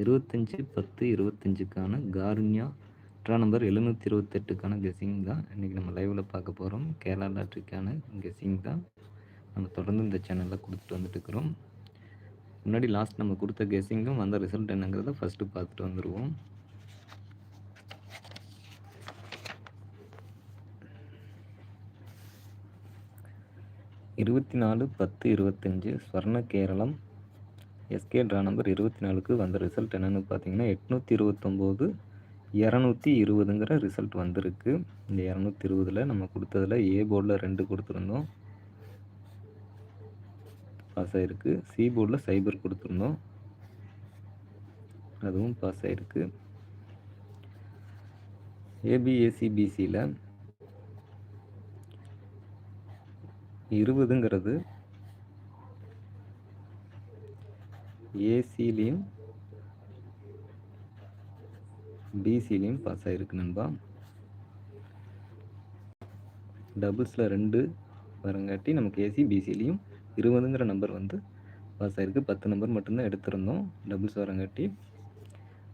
இருபத்தஞ்சி பத்து இருபத்தஞ்சுக்கான cornea. Draw number எழுநூற்றி இருபத்தெட்டுக்கான கெஸ்ஸிங் தான். இன்றைக்கி நம்ம லைவில் பார்க்க போகிறோம் கேரளா லாட்ரிக்கான கெஸ்ஸிங் தான். நம்ம தொடர்ந்து இந்த சேனலில் கொடுத்துட்டு வந்துட்டு இருக்கிறோம் முன்னாடி லாஸ்ட் நம்ம கொடுத்த கெஸ்ஸிங்கும் வந்த ரிசல்ட் என்னங்கிறத ஃபஸ்ட்டு பார்த்துட்டு வந்துடுவோம் இருபத்தி நாலு பத்து இருபத்தஞ்சி Swarna Keralam SK draw number இருபத்தி நாலுக்கு வந்த ரிசல்ட் என்னென்னு பார்த்தீங்கன்னா எட்நூற்றி இருபத்தொம்போது இரநூத்தி இருபதுங்கிற ரிசல்ட் வந்திருக்கு. இந்த இரநூத்தி இருபதில் நம்ம கொடுத்ததில் ஏ போர்டில் ரெண்டு கொடுத்துருந்தோம். பாஸ் ஆகிருக்கு சி போர்டில் சைபர் கொடுத்துருந்தோம். அதுவும் பாஸ் ஆகிருக்கு ஏபிஏசிபிசியில் இருபதுங்கிறது ஏசிலையும் பிசிலையும் பாஸ் ஆகிருக்கு நண்பா. டபுள்ஸில் ரெண்டு வரங்காட்டி நமக்கு ஏசி பிசிலையும் இருபதுங்கிற நம்பர் வந்து பாஸ் ஆகிருக்கு பத்து நம்பர் மட்டும்தான் எடுத்திருந்தோம். டபுள்ஸ் வரங்காட்டி.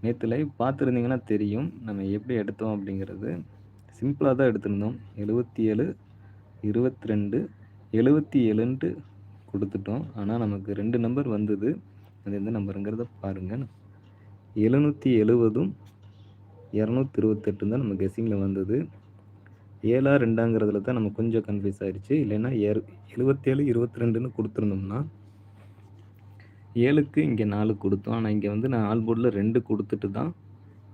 நேற்று லைவ் பார்த்துருந்தீங்கன்னா தெரியும். நம்ம எப்படி எடுத்தோம் அப்படிங்கிறது. சிம்பிளாக தான் எடுத்திருந்தோம். எழுபத்தி ஏழு இருபத்தி ரெண்டு எழுபத்தி ஏழுன்ட்டு கொடுத்துட்டோம். ஆனால் நமக்கு ரெண்டு நம்பர் வந்தது. அது எந்த நம்பருங்கிறத பாருங்கள் எழுநூற்றி எழுபதும் இரநூத்தி இருபத்தெட்டு தான் நம்ம கெஸ்ஸிங்கில் வந்தது. ஏழா ரெண்டாங்கிறதுல தான் நம்ம கொஞ்சம் கன்ஃபியூஸ் ஆயிடுச்சு இல்லைன்னா ஏழு எழுபத்தேழு இருபத்தி ரெண்டுன்னு கொடுத்துருந்தோம்னா ஏழுக்கு இங்கே நாலு கொடுத்தோம். ஆனால் இங்கே வந்து நான் ஆல் போர்டில் ரெண்டு கொடுத்துட்டு தான்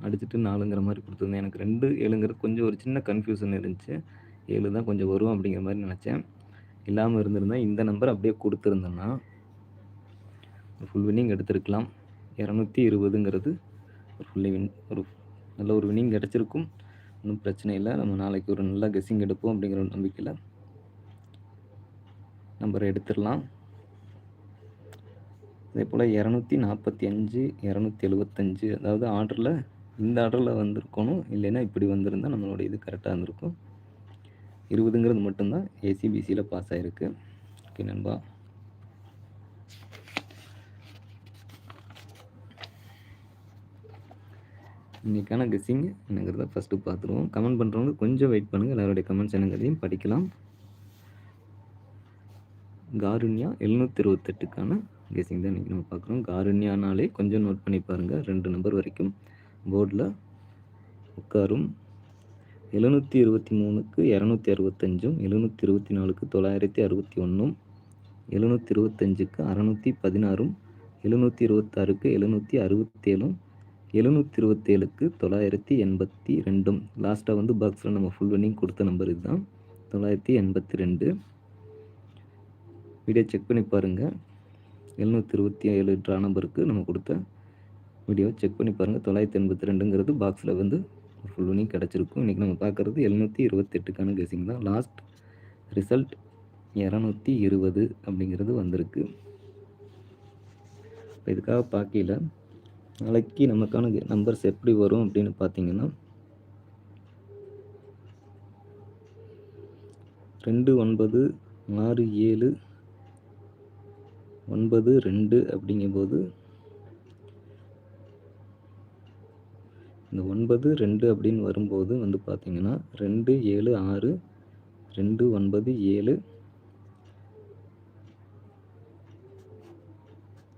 அடிச்சுட்டு நாலுங்கிற மாதிரி கொடுத்துருந்தேன். எனக்கு ரெண்டு ஏழுங்கிறது கொஞ்சம் ஒரு சின்ன கன்ஃபியூஷன் இருந்துச்சு. ஏழு தான் கொஞ்சம் வரும் அப்படிங்கிற மாதிரி நினச்சேன். இல்லாமல் இருந்திருந்தால் இந்த நம்பர் அப்படியே கொடுத்துருந்தேன்னா ஃபுல் வின்னிங் எடுத்திருக்கலாம். இரநூத்தி இருபதுங்கிறது ஒரு ஃபுல்லி வின் ஒரு நல்ல ஒரு வின்னிங் கிடச்சிருக்கும். ஒன்றும் பிரச்சனை இல்லை. நம்ம நாளைக்கு ஒரு நல்ல கெஸ்ஸிங் எடுப்போம் அப்படிங்கிற ஒரு நம்பிக்கையில் நம்பரை எடுத்துடலாம். அதே போல் இரநூத்தி நாற்பத்தி அஞ்சு இரநூத்தி எழுபத்தஞ்சு அதாவது ஆர்டரில் இந்த ஆர்டரில் வந்திருக்கணும். இல்லைன்னா இப்படி வந்திருந்தால் நம்மளோட இது கரெக்டாக இருந்திருக்கும். இருபதுங்கிறது மட்டும்தான் ஏசிபிசியில் பாஸ் ஆகிருக்கு ஓகே நண்பா. இன்றைக்கான கெஸ்ஸிங் என்னங்கிறத ஃபஸ்ட்டு பார்த்துருவோம். கமெண்ட் பண்ணுறவங்க கொஞ்சம் வெயிட் பண்ணுங்கள் எல்லாருடைய கமெண்ட்ஸ் என்னங்கிறதையும் படிக்கலாம். காருண்யா எழுநூற்றி இருபத்தெட்டுக்கான கெஸ்ஸிங் தான் இன்றைக்கி நம்ம பார்க்குறோம். காருண்யானாலே கொஞ்சம் நோட் பண்ணி பாருங்கள் ரெண்டு நம்பர் வரைக்கும். போர்டில் உட்காரும். எழுநூற்றி இருபத்தி மூணுக்கு இரநூத்தி அறுபத்தஞ்சும் எழுநூற்றி இருபத்தி நாலுக்கு தொள்ளாயிரத்தி அறுபத்தி ஒன்றும் எழுநூற்றி இருபத்தஞ்சுக்கு அறநூற்றி பதினாறும் எழுநூற்றி இருபத்தாறுக்கு எழுநூற்றி அறுபத்தேழும் எழுநூற்றி இருபத்தேழுக்கு தொள்ளாயிரத்தி எண்பத்தி ரெண்டும். லாஸ்ட்டாக வந்து பாக்ஸில் நம்ம ஃபுல் வின்னிங் கொடுத்த நம்பர் இதுதான். தொள்ளாயிரத்தி எண்பத்தி ரெண்டு. வீடியோ செக் பண்ணி பாருங்கள் எழுநூற்றி இருபத்தி ஏழு ட்ரா நம்பருக்கு நம்ம கொடுத்த வீடியோ செக் பண்ணி பாருங்கள் தொள்ளாயிரத்தி எண்பத்தி ரெண்டுங்கிறது பாக்ஸில் வந்து ஃபுல் வின்னிங் கிடச்சிருக்கும். இன்றைக்கி நம்ம பார்க்குறது எழுநூற்றி இருபத்தெட்டுக்கான கெஸிங் தான். லாஸ்ட் ரிசல்ட் இரநூத்தி இருபது அப்படிங்கிறது வந்திருக்கு. இப்போ இதுக்காக பார்க்கல நாளைக்கு நமக்கான நம்பர்ஸ் எப்படி வரும் அப்படின்னு பார்த்தீங்கன்னா ரெண்டு ஒன்பது ஆறு ஏழு ஒன்பது ரெண்டு அப்படிங்கும்போது இந்த ஒன்பது ரெண்டு அப்படின்னு வரும்போது வந்து பார்த்திங்கன்னா ரெண்டு ஏழு ஆறு ரெண்டு ஒன்பது ஏழு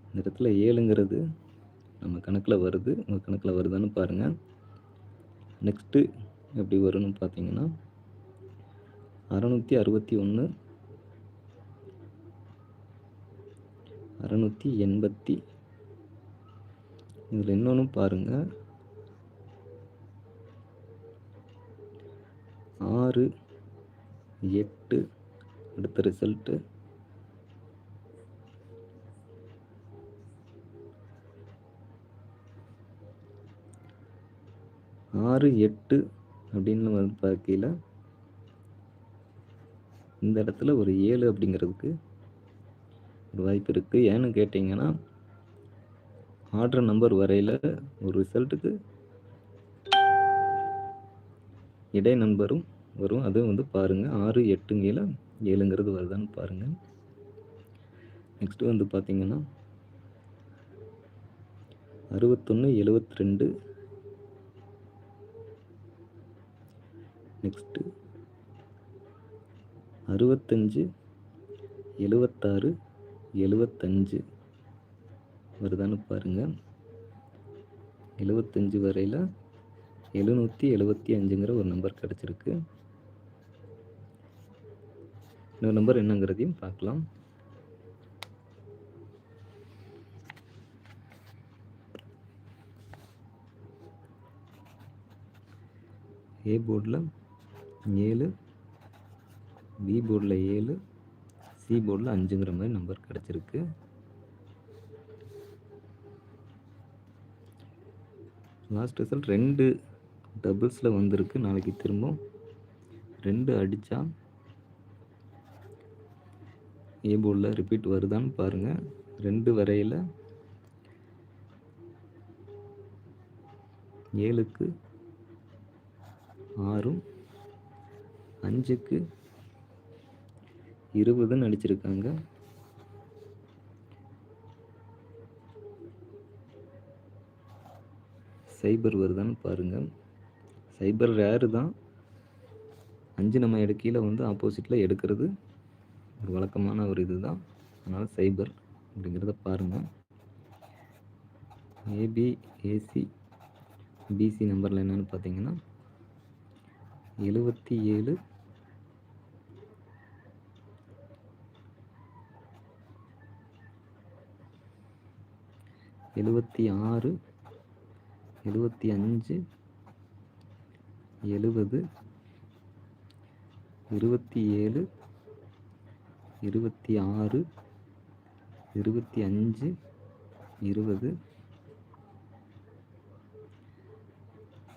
இந்த இடத்துல ஏழுங்கிறது நம்ம கணக்கில் வருது. உங்கள் கணக்கில் வருதான்னு பாருங்கள் நெக்ஸ்ட்டு எப்படி வரும்னு பார்த்தீங்கன்னா அறநூற்றி அறுபத்தி ஒன்று அறநூற்றி எண்பத்தி இதில் இன்னொன்று பாருங்கள் ஆறு எட்டு அடுத்த ரிசல்ட்டு ஆறு எட்டு அப்படின்னு வந்து பார்க்கையில் இந்த இடத்துல ஒரு ஏழு அப்படிங்கிறதுக்கு ஒரு வாய்ப்பு இருக்குது ஏன்னு கேட்டிங்கன்னா ஆர்டர் நம்பர் வரையில் ஒரு ரிசல்ட்டுக்கு இடை நம்பரும் வரும். அதுவும் வந்து பாருங்கள் ஆறு எட்டுங்கையில் ஏழுங்கிறது வருதான்னு பாருங்கள் நெக்ஸ்ட்டு வந்து பார்த்திங்கன்னா அறுபத்தொன்று எழுவத்தி ரெண்டு நெக்ஸ்ட்டு அறுபத்தஞ்சு எழுவத்தாறு எழுவத்தஞ்சு. வருதான்னு பாருங்கள் எழுவத்தஞ்சு வரையில் எழுநூற்றி எழுபத்தி அஞ்சுங்கிற ஒரு நம்பர் கிடச்சிருக்கு. இன்னொரு நம்பர் என்னங்கிறதையும் பார்க்கலாம். ஏ போர்டில் ஏழு பி போர்டில் ஏழு சி போர்டில் அஞ்சுங்கிற மாதிரி நம்பர் கிடச்சிருக்கு. லாஸ்ட் ரிசல்ட் ரெண்டு டபுள்ஸில் வந்திருக்கு. நாளைக்கு திரும்ப ரெண்டு அடித்தா ஏ போர்டில் ரிப்பீட் வருதான்னு பாருங்கள் ரெண்டு வரையில் ஏழுக்கு ஆறும் அஞ்சுக்கு இருபதுன்னு அடிச்சிருக்காங்க. சைபர் வருதான்னு பாருங்கள் சைபர் ரேரு தான். அஞ்சு நம்ம எடுக்கையில் வந்து ஆப்போசிட்டில் எடுக்கிறது ஒரு வழக்கமான ஒரு இது தான் அதனால் சைபர் அப்படிங்கிறத பாருங்கள் ஏபி ஏசி பிசி நம்பரில் என்னென்னு பார்த்தீங்கன்னா எழுபத்தி ஏழு. எழுபத்தி ஆறு எழுபத்தி அஞ்சு எழுபது இருபத்தி ஏழு இருபத்தி ஆறு இருபத்தி அஞ்சு இருபது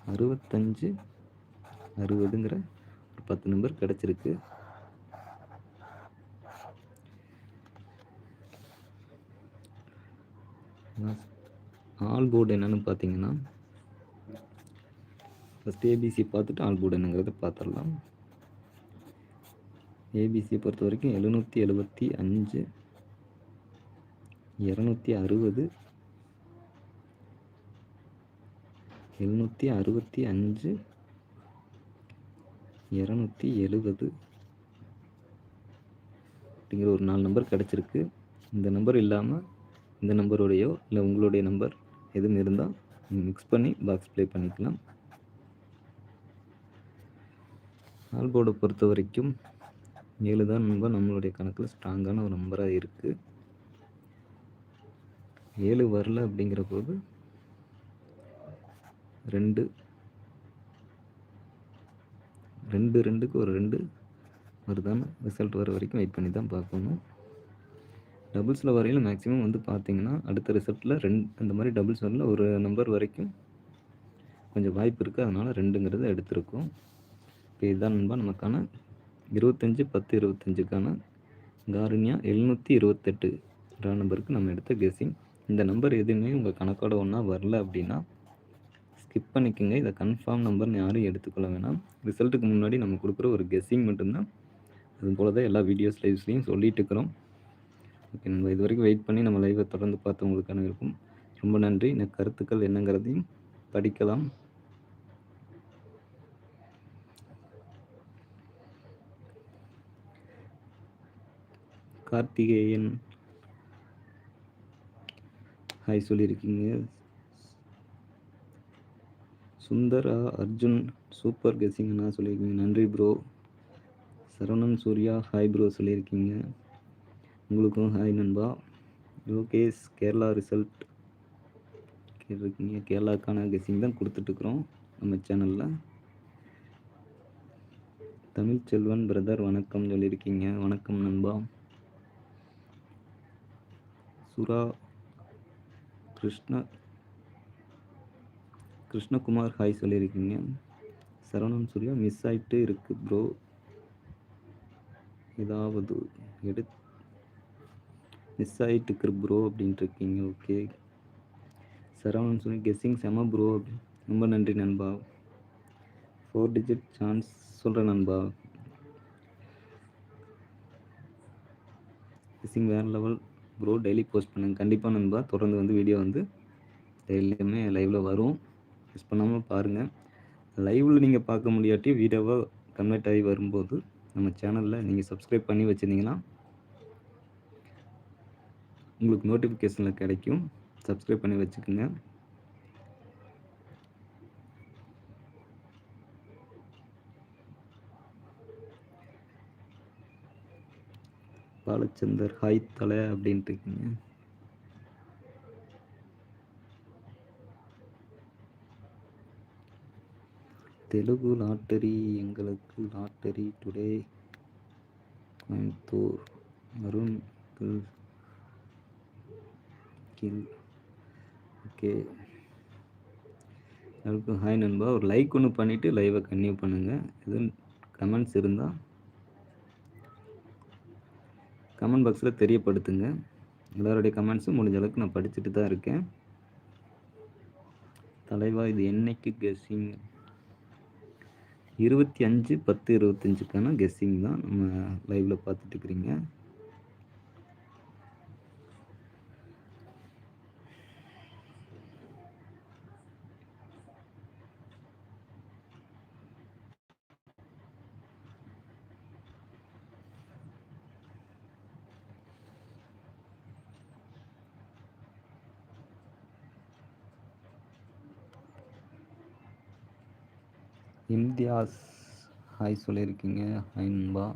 அறுபத்தஞ்சு அறுபதுங்கிற ஒரு பத்து நம்பர் கிடச்சிருக்கு. ஆல் போர்டு என்னென்னு பார்த்தீங்கன்னா ஃபஸ்ட் ஏபிசி பார்த்துட்டு ஆல் போர்டு என்னங்கிறத பார்த்துடலாம். ஏபிசியை பொறுத்த வரைக்கும் எழுநூற்றி எழுபத்தி அஞ்சு இரநூத்தி அறுபது எழுநூற்றி அறுபத்தி அஞ்சு இரநூத்தி எழுபது அப்படிங்கிற ஒரு நாலு நம்பர் கிடச்சிருக்கு. இந்த நம்பர் இல்லாமல் இந்த நம்பருடையோ இல்லை உங்களுடைய நம்பர் எதுவும் இருந்தால் மிக்ஸ் பண்ணி பாக்ஸ் ப்ளே பண்ணிக்கலாம். ஆல்போர்டை பொறுத்த வரைக்கும் ஏழு தான் நம்பர் நம்மளுடைய கணக்கில் ஸ்ட்ராங்கான ஒரு நம்பராக இருக்குது ஏழு வரல அப்படிங்கிற போது ரெண்டு ரெண்டு ரெண்டுக்கு ஒரு ரெண்டு வருதான்னு ரிசல்ட் வர வரைக்கும் வெயிட் பண்ணி தான் பார்க்கணும். டபுள்ஸில் வரையிலும் மேக்ஸிமம் வந்து பார்த்தீங்கன்னா அடுத்த ரிசல்ட்டில் ரெண்டு அந்த மாதிரி டபுள்ஸ் வரல ஒரு நம்பர் வரைக்கும் கொஞ்சம் வாய்ப்பு இருக்குது அதனால் ரெண்டுங்கிறத எடுத்திருக்கோம். இப்போ இதுதான் நண்பா நமக்கான இருபத்தஞ்சி பத்து இருபத்தஞ்சுக்கான காரணியா எழுநூற்றி இருபத்தெட்டு. நம்பருக்கு நம்ம எடுத்த கெஸிங் இந்த நம்பர் எதுவுமே உங்கள் கணக்கோட ஒன்றா வரல அப்படின்னா ஸ்கிப் பண்ணிக்கோங்க. இதை கன்ஃபார்ம் நம்பர்னு யாரும் எடுத்துக்கொள்ள வேணாம். ரிசல்ட்டுக்கு முன்னாடி நம்ம கொடுக்குற ஒரு கெஸ்ஸிங் மட்டும்தான். அது போல் தான் எல்லா வீடியோஸ் லைவ்ஸ்லையும் சொல்லிட்டு இருக்கிறோம். ஓகே நம்ம இது வரைக்கும் வெயிட் பண்ணி நம்ம லைவை தொடர்ந்து பார்த்தவங்களுக்கான இருக்கும் ரொம்ப நன்றி. இந்த கருத்துக்கள் என்னங்கிறதையும் படிக்கலாம். கார்த்திகேயன். ஹாய் சொல்லியிருக்கீங்க. சுந்தரா அர்ஜுன் சூப்பர் கெஸிங்கண்ணா சொல்லியிருக்கீங்க. நன்றி bro Saravanan Surya hi bro சொல்லியிருக்கீங்க. உங்களுக்கும் ஹாய் நண்பா. லோகேஷ் கேரளா ரிசல்ட் கேட்டிருக்கீங்க. கேரளாக்கான கெஸிங் தான் கொடுத்துட்ருக்குறோம் நம்ம சேனலில் தமிழ் செல்வன் பிரதர் வணக்கம் சொல்லியிருக்கீங்க. வணக்கம் நண்பா. சுரா கிருஷ்ண கிருஷ்ணகுமார் ஹாய் சொல்லியிருக்கீங்க. சரவணன் சூர்யா மிஸ் ஆகிட்டு இருக்குது ப்ரோ ஏதாவது எடு மிஸ் ஆகிட்டு இருக்கு ப்ரோ அப்படின்ட்டு இருக்கீங்க ஓகே சரவணன் சூர்யா கெஸ்ஸிங் செம ப்ரோ ரொம்ப நன்றி நண்பா. ஃபோர் டிஜிட் சான்ஸ் சொல்கிறேன் நண்பா. கெஸ்ஸிங் வேறு லெவல் ப்ரோ டெய்லி போஸ்ட் பண்ணுங்கள் கண்டிப்பாக நண்பா தொடர்ந்து வந்து வீடியோ வந்து டெய்லியுமே லைவில் வரும். மிஸ் பண்ணாமல் பாருங்கள் லைவில் நீங்கள் பார்க்க முடியாட்டி வீடியோவாக கன்வெர்ட் ஆகி வரும்போது நம்ம சேனலில் நீங்கள் சப்ஸ்கிரைப் பண்ணி வச்சுருந்தீங்கன்னா உங்களுக்கு நோட்டிஃபிகேஷனில் கிடைக்கும். சப்ஸ்கிரைப் பண்ணி வச்சுக்கோங்க. பாலச்சந்தர் ஹாய் தலை அப்படின்ட்டு இருக்கீங்க. தெலுங்கு லாட்டரி எங்களுக்கு லாட்டரி டுடே. கோயம்புத்தூர் அருண் கில் கில் ஓகே. எல்லாருக்கும் ஹாய் நண்பா. ஒரு லைக் ஒன்று பண்ணிவிட்டு லைவை கன்டினியூ பண்ணுங்கள் எதுவும் கமெண்ட்ஸ் இருந்தால் கமெண்ட் பாக்ஸில் தெரியப்படுத்துங்க. எல்லாருடைய கமெண்ட்ஸும் முடிஞ்ச அளவுக்கு நான் படிச்சுட்டு தான் இருக்கேன். தலைவா இது என்னைக்கு கெஸ்ஸிங் இருபத்தி அஞ்சு பத்து இருபத்தஞ்சுக்கான கெஸ்ஸிங் தான் நம்ம லைவில் பார்த்துட்டு இருக்கிறீங்க. இம்தியாஸ் ஹாய் சொல்லியிருக்கீங்க. ஹாய் நண்பா.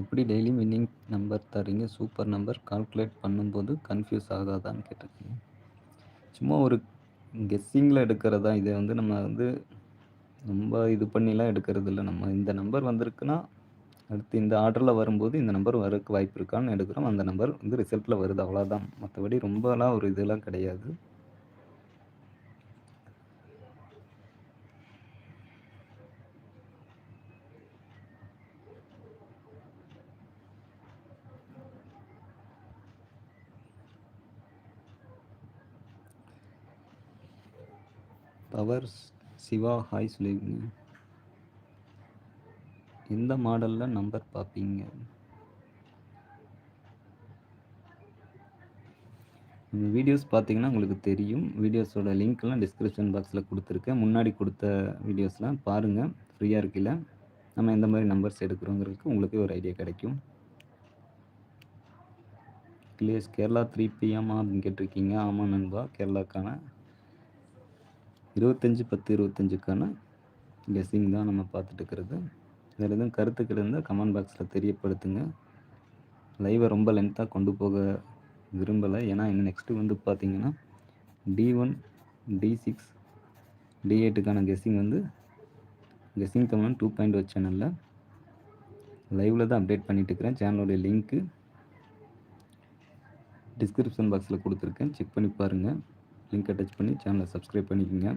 எப்படி டெய்லி வின்னிங் நம்பர் தரீங்க? சூப்பர் நம்பர் கால்குலேட் பண்ணும்போது கன்ஃபியூஸ் ஆகாதான்னு கேட்டிருக்கீங்க. சும்மா ஒரு கெஸ்ஸிங்கில் எடுக்கிறதா? இதை வந்து நம்ம வந்து ரொம்ப இது பண்ணிலாம் எடுக்கிறது இல்லை நம்ம இந்த நம்பர் வந்திருக்குன்னா அடுத்து இந்த ஆர்டரில் வரும்போது இந்த நம்பர் வரக்கு வாய்ப்பு இருக்கான்னு எடுக்கிறோம். அந்த நம்பர் வந்து ரிசல்ட்டில் வருது. அவ்வளோதான் மற்றபடி ரொம்பலாம் ஒரு இதெல்லாம் கிடையாது. பவர்ஸ் சிவா ஹாய் சொல்லியிருக்கீங்க எந்த மாடலில் நம்பர் பார்ப்பீங்க வீடியோஸ் பார்த்தீங்கன்னா உங்களுக்கு தெரியும். வீடியோஸோட லிங்க்லாம் டிஸ்கிரிப்ஷன் பாக்ஸில் கொடுத்துருக்கேன். முன்னாடி கொடுத்த வீடியோஸ்லாம் பாருங்கள் ஃப்ரீயாக இருக்கில்ல நம்ம எந்த மாதிரி நம்பர்ஸ் எடுக்கிறோங்கிறதுக்கு உங்களுக்கு ஒரு ஐடியா கிடைக்கும். கிளியர்ஸ் கேரளா த்ரீ பிஎம்மா அப்படின்னு கேட்டிருக்கீங்க. ஆமாம் நண்பா கேரளாக்கான இருபத்தஞ்சி பத்து இருபத்தஞ்சுக்கான கெஸ்ஸிங் தான் நம்ம பார்த்துட்டு இருக்கிறது. இதில் எதுவும் கருத்துக்கள் இருந்தால் கமெண்ட் பாக்ஸில் தெரியப்படுத்துங்க. லைவை ரொம்ப லென்த்தாக கொண்டு போக விரும்பலை. ஏன்னா இன்னும் நெக்ஸ்ட்டு வந்து பார்த்தீங்கன்னா D one D six D எயிட்டுக்கான guessing வந்து கெஸ்ஸிங் தமிழ் டூ பாயிண்ட் ஒரு சேனலில் லைவில் தான் அப்டேட் பண்ணிட்டு இருக்கிறேன். சேனலோடைய லிங்க்கு டிஸ்கிரிப்ஷன் பாக்ஸில் கொடுத்துருக்கேன். செக் பண்ணி பாருங்கள் லிங்க்கை டச் பண்ணி சேனலை சப்ஸ்கிரைப் பண்ணிக்கோங்க.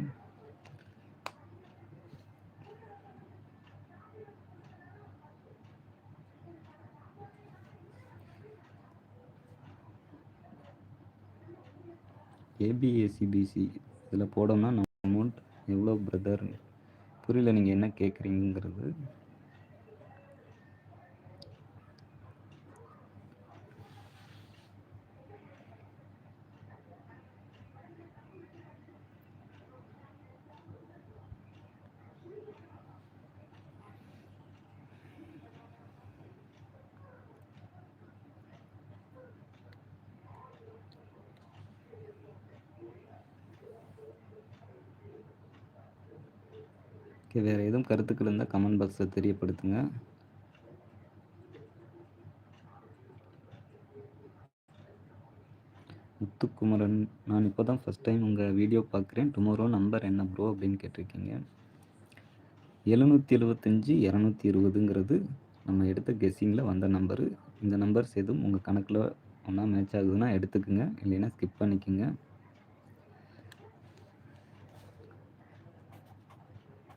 ஏபிஏசிபிசி இதில் போடணும்னா நம்ம அமௌண்ட் எவ்வளோ பிரதர் புரியல நீங்கள் என்ன கேட்குறீங்கிறது ஓகே வேறு எதுவும் கருத்துக்கள் இருந்தால் கமெண்ட் பாக்ஸில் தெரியப்படுத்துங்க. முத்துக்குமரன் நான் இப்போ தான் ஃபஸ்ட் டைம் உங்கள் வீடியோ பார்க்குறேன். டுமாரோ நம்பர் என்ன ப்ரோ அப்படின்னு கேட்டிருக்கீங்க. எழுநூற்றி எழுபத்தஞ்சி இரநூத்தி இருபதுங்கிறது நம்ம எடுத்த கெஸ்ஸிங்கில் வந்த நம்பரு இந்த நம்பர்ஸ் எதுவும் உங்கள் கணக்கில் ஒன்றா மேட்ச் ஆகுதுன்னா எடுத்துக்கோங்க. இல்லைன்னா ஸ்கிப் பண்ணிக்கோங்க.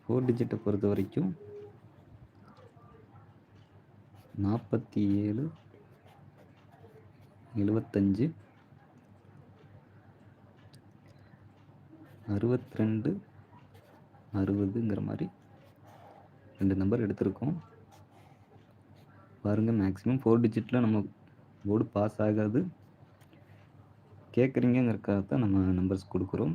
ஃபோர் டிஜிட்டை பொறுத்த வரைக்கும் நாற்பத்தி ஏழு எழுபத்தஞ்சு அறுபத்தி ரெண்டு அறுபதுங்கிற மாதிரி ரெண்டு நம்பர் எடுத்திருக்கோம். பாருங்கள் மேக்ஸிமம் ஃபோர் டிஜிட்டில் நம்ம போர்டு பாஸ் ஆகாது. கேட்குறீங்கிறக்காக தான் நம்ம நம்பர்ஸ் கொடுக்குறோம்.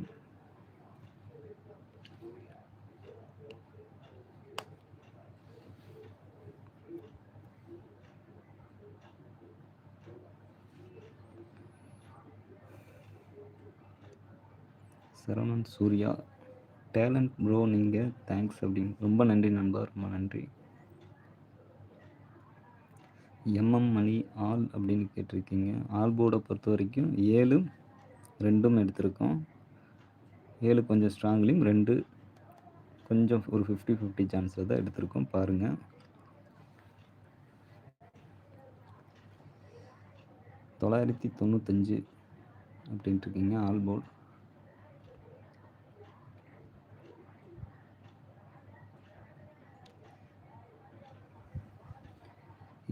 சரவணன் சூர்யா. டேலண்ட் ப்ரோ நீங்கள் தேங்க்ஸ் அப்படின்னு. ரொம்ப நன்றி நண்பா ரொம்ப நன்றி. எம்எம் மணி ஆல் அப்படின்னு கேட்டிருக்கீங்க. ஆல் போர்டை பொறுத்த வரைக்கும் ஏழு ரெண்டும் எடுத்திருக்கோம். ஏழு கொஞ்சம் ஸ்ட்ராங்லேயும் ரெண்டு கொஞ்சம் ஒரு ஃபிஃப்டி ஃபிஃப்டி சான்ஸில் தான் எடுத்திருக்கோம். பாருங்கள் தொள்ளாயிரத்தி தொண்ணூத்தஞ்சு அப்படின்ட்டு இருக்கீங்க ஆல்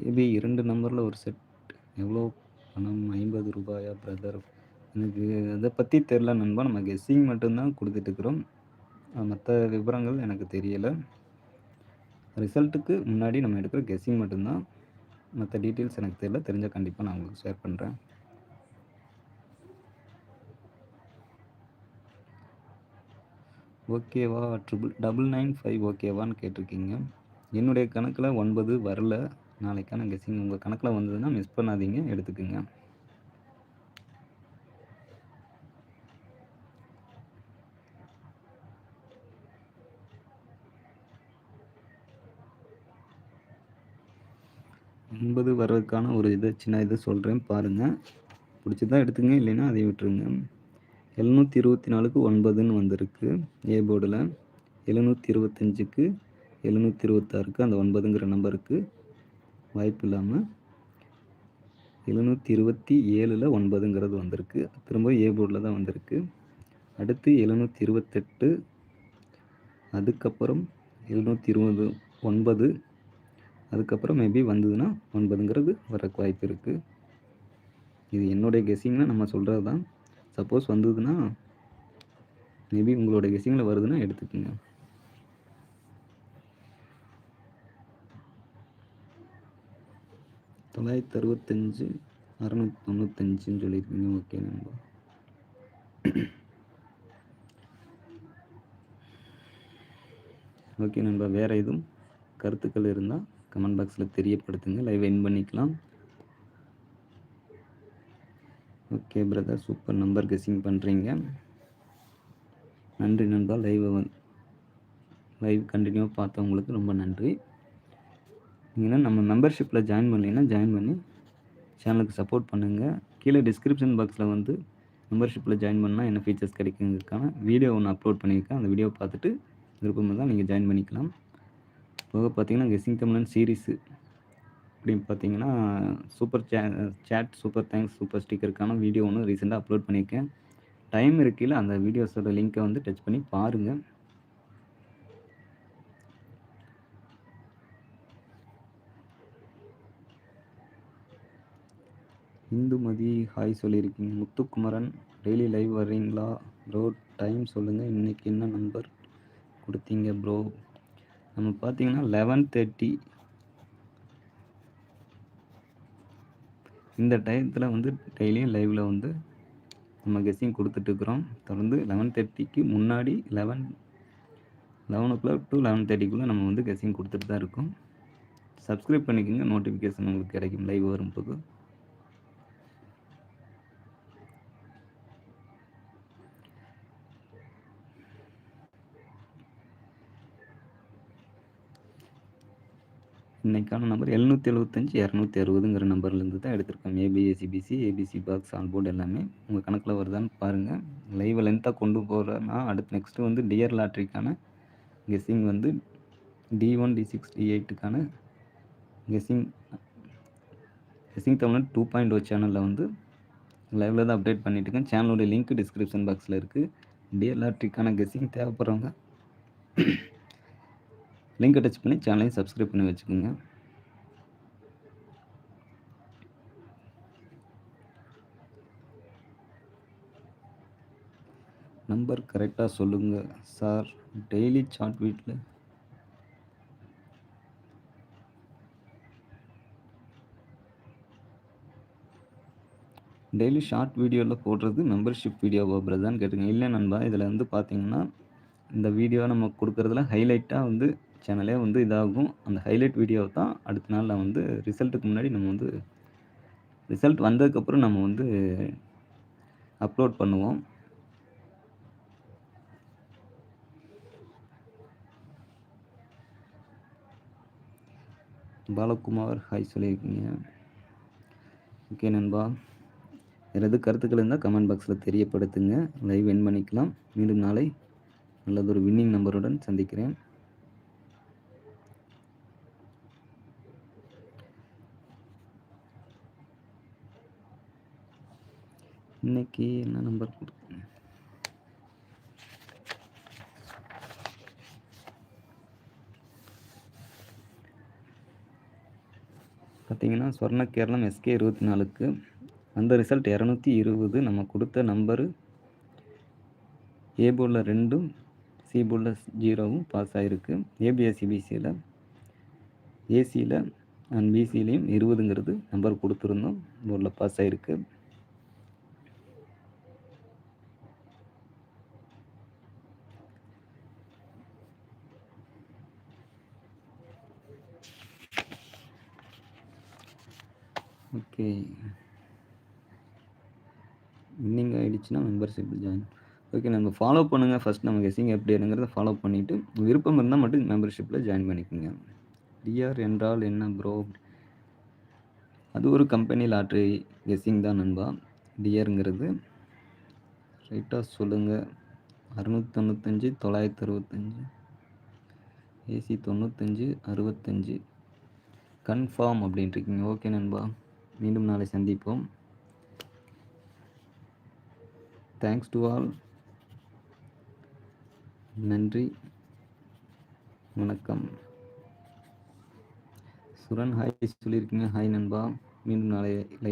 ஏபி இரண்டு நம்பரில் ஒரு செட். எவ்வளோ பணம்? ஐம்பது ரூபாயா பிரதர் எனக்கு அதை பற்றி தெரில நண்பா. நம்ம கெஸ்ஸிங் மட்டும்தான் கொடுத்துட்ருக்குறோம் மற்ற விவரங்கள் எனக்கு தெரியலை. ரிசல்ட்டுக்கு முன்னாடி நம்ம எடுக்கிற கெஸ்ஸிங் மட்டும்தான். மற்ற டீட்டெயில்ஸ் எனக்கு தெரியல. தெரிஞ்சால் கண்டிப்பாக நான் உங்களுக்கு ஷேர் பண்ணுறேன் ஓகேவா? ட்ரிபிள் டபுள் நைன் ஃபைவ் ஓகேவான்னு கேட்டிருக்கீங்க. என்னுடைய கணக்கில் ஒன்பது வரல. நாளைக்கான கெஸ்ஸிங் உங்கள் கணக்கில் வந்ததுன்னா மிஸ் பண்ணாதீங்க எடுத்துக்கோங்க. ஒன்பது வர்றதுக்கான ஒரு இதை சின்ன இதை சொல்கிறேன் பாருங்கள் பிடிச்சதான் எடுத்துங்க இல்லைன்னா அதை விட்டுருங்க. எழுநூற்றி இருபத்தி நாலுக்கு ஒன்பதுன்னு வந்திருக்கு ஏ போர்டில் எழுநூற்றி இருபத்தஞ்சுக்கு எழுநூற்றி இருபத்தாறுக்கு அந்த ஒன்பதுங்கிற நம்பருக்கு வாய்ப்பு இல்லாமல் எழுநூற்றி இருபத்தி ஏழில் ஒன்பதுங்கிறது வந்திருக்கு. திரும்ப ஏ போர்டில் தான் வந்திருக்கு. அடுத்து எழுநூற்றி இருபத்தெட்டு அதுக்கப்புறம் எழுநூற்றி இருபது ஒன்பது அதுக்கப்புறம் மேபி வந்ததுன்னா ஒன்பதுங்கிறது வர வாய்ப்பு இருக்குது இது என்னுடைய கெஸ்ஸிங்னா நம்ம சொல்கிறது தான் சப்போஸ் வந்ததுன்னா மேபி உங்களோட கெஸ்ஸிங்கில் வருதுன்னா எடுத்துக்கோங்க. தொள்ளாயிரத்தி அறுபத்தஞ்சு அறநூற்றி தொண்ணூத்தஞ்சுன்னு சொல்லியிருக்கீங்க. ஓகே நண்பா. ஓகே நண்பா வேறு எதுவும் கருத்துக்கள் இருந்தால் கமெண்ட் பாக்ஸில் தெரியப்படுத்துங்க. லைவ் என் பண்ணிக்கலாம். Okay brother super number guessing பண்ணுறீங்க நன்றி நண்பா லைவை வந் லைவ் கண்டினியூவாக பார்த்தவங்களுக்கு ரொம்ப நன்றி. நீங்கள் நம்ம மெம்பர்ஷிப்பில் ஜாயின் பண்ணலைன்னா ஜாயின் பண்ணி சேனலுக்கு சப்போர்ட் பண்ணுங்கள் கீழே டிஸ்கிரிப்ஷன் பாக்ஸில் வந்து மெம்பர்ஷிப்பில் ஜாயின் பண்ணால் என்ன ஃபீச்சர்ஸ் கிடைக்குங்கிறதுக்கான வீடியோ ஒன்று அப்லோட் பண்ணியிருக்கேன். அந்த வீடியோ பார்த்துட்டு விருப்பம் தான் நீங்கள் ஜாயின் பண்ணிக்கலாம். போக பார்த்தீங்கன்னா கெஸ்ஸிங் தமிழன் சீரீஸு அப்படின்னு பார்த்தீங்கன்னா சூப்பர் சே சேட் சூப்பர் தேங்க்ஸ் சூப்பர் ஸ்டிக்கருக்கான வீடியோ ஒன்று ரீசெண்டாக அப்லோட் பண்ணியிருக்கேன். டைம் இருக்கையில் அந்த வீடியோஸோட லிங்க்கை வந்து டச் பண்ணி பாருங்கள் இந்துமதி ஹாய் சொல்லியிருக்கீங்க. முத்துக்குமரன் டெய்லி லைவ் வர்றீங்களா? ப்ரோ டைம் சொல்லுங்கள் இன்றைக்கி என்ன நம்பர் கொடுத்தீங்க ப்ரோ நம்ம பார்த்தீங்கன்னா லெவன் தேர்ட்டி இந்த டயத்தில் வந்து டெய்லியும் லைவில் வந்து நம்ம கெஸ்ஸிங் கொடுத்துட்ருக்குறோம் தொடர்ந்து லெவன் தேர்ட்டிக்கு முன்னாடி eleven eleven o'clock to eleven தேர்ட்டிக்குள்ளே நம்ம வந்து கெஸ்ஸிங் கொடுத்துட்டு தான் இருக்கோம். சப்ஸ்கிரைப் பண்ணிக்கோங்க. நோட்டிஃபிகேஷன் உங்களுக்கு கிடைக்கும். லைவ் வரும்போது இன்றைக்கான நம்பர் எழுநூற்றி எழுபத்தஞ்சி இரநூத்தி அறுபதுங்கிற நம்பர்லேருந்து தான் எடுத்திருக்கோம் ஏபிஎஸ்சிபிசி ஏபிசி பாக்ஸ் ஆல் போர்டு எல்லாமே. உங்கள் கணக்கில் வருதான்னு பாருங்கள் லைவ் லென்த்தாக கொண்டு போகிறேன்னா அடுத்து நெக்ஸ்ட்டு வந்து டியர் லாட்ரிக்கான கெஸ்ஸிங் வந்து D one D six D எயிட்டுக்கான guessing guessing Tamil two point O சேனலில் வந்து லைவில் தான் அப்டேட் பண்ணிட்டுருக்கேன் சேனலோட லிங்க் டிஸ்கிரிப்ஷன் பாக்ஸில் இருக்குது டியர் லாட்ரிக்கான கெஸ்ஸிங் தேவைப்படுறவங்க லிங்க் டச் பண்ணி சேனலையும் சப்ஸ்கிரைப் பண்ணி வச்சுக்கோங்க. நம்பர் கரெக்டாக சொல்லுங்கள் சார் டெய்லி சாட் வீட்டில் டெய்லி ஷார்ட் வீடியோவில் போடுறது மெம்பர்ஷிப் வீடியோவா பிரதான்னு கேட்டுங்க இல்லை நண்பா இதில் வந்து பார்த்தீங்கன்னா இந்த வீடியோ நம்ம கொடுக்குறதுல ஹைலைட்டாக வந்து சேனலே வந்து இதாகும். அந்த ஹைலைட் வீடியோவை தான் அடுத்த நாளில் வந்து ரிசல்ட்டுக்கு முன்னாடி நம்ம வந்து ரிசல்ட் வந்ததுக்கப்புறம் நம்ம வந்து அப்லோட் பண்ணுவோம். பாலகுமார் ஹாய் சொல்லியிருக்கீங்க. ஓகே நண்பா. வேறு கருத்துக்கள் இருந்தால் கமெண்ட் பாக்ஸில் தெரியப்படுத்துங்க. லைவ் என் பண்ணிக்கலாம். மீண்டும் நாளை நல்லதொரு வின்னிங் நம்பருடன் சந்திக்கிறேன். இன்னைக்கு என்ன நம்பர் கொடுக்குறேன் பார்த்தீங்கன்னா சொர்ண கேரளம் எஸ்கே இருபத்தி நாலுக்கு அந்த ரிசல்ட் இரநூத்தி இருபது. நம்ம கொடுத்த நம்பரு ஏ ரெண்டும் சி ஜீரோவும் பாஸ் ஆகிருக்கு ஏபிஎஸ்சிபிசியில் ஏசியில் அண்ட் பிசிலையும் இருபதுங்கிறது நம்பர் கொடுத்துருந்தோம். போர்டில் பாஸ் ஆகிருக்கு ஓகே. வின்னிங் ஆகிடுச்சுன்னா மெம்பர்ஷிப் ஜாயின் ஓகே நம்ம ஃபாலோ பண்ணுங்கள் ஃபஸ்ட் நம்ம கெஸிங் எப்படி என்னங்கிறத ஃபாலோ பண்ணிவிட்டு விருப்பம் இருந்தால் மட்டும் மெம்பர்ஷிப்பில் ஜாயின் பண்ணிக்கோங்க. டிஆர் என்றால் என்ன ப்ரோ அது ஒரு கம்பெனி லாட்ரி கெஸ்ஸிங் தான் நண்பா. டிஆருங்கிறது ரைட்டாக சொல்லுங்கள் அறுநூத்தொண்ணூத்தஞ்சு தொள்ளாயிரத்தி அறுபத்தஞ்சு. ஏசி தொண்ணூத்தஞ்சு அறுபத்தஞ்சு. கன்ஃபார்ம் அப்படின்ட்டுருக்கீங்க ஓகே நண்பா. மீண்டும் நாளை சந்திப்போம். தேங்க்ஸ் டு ஆல் நன்றி. வணக்கம். சுரன் ஹாய் சொல்லியிருக்கீங்க. ஹாய் நண்பா. மீண்டும் நாளை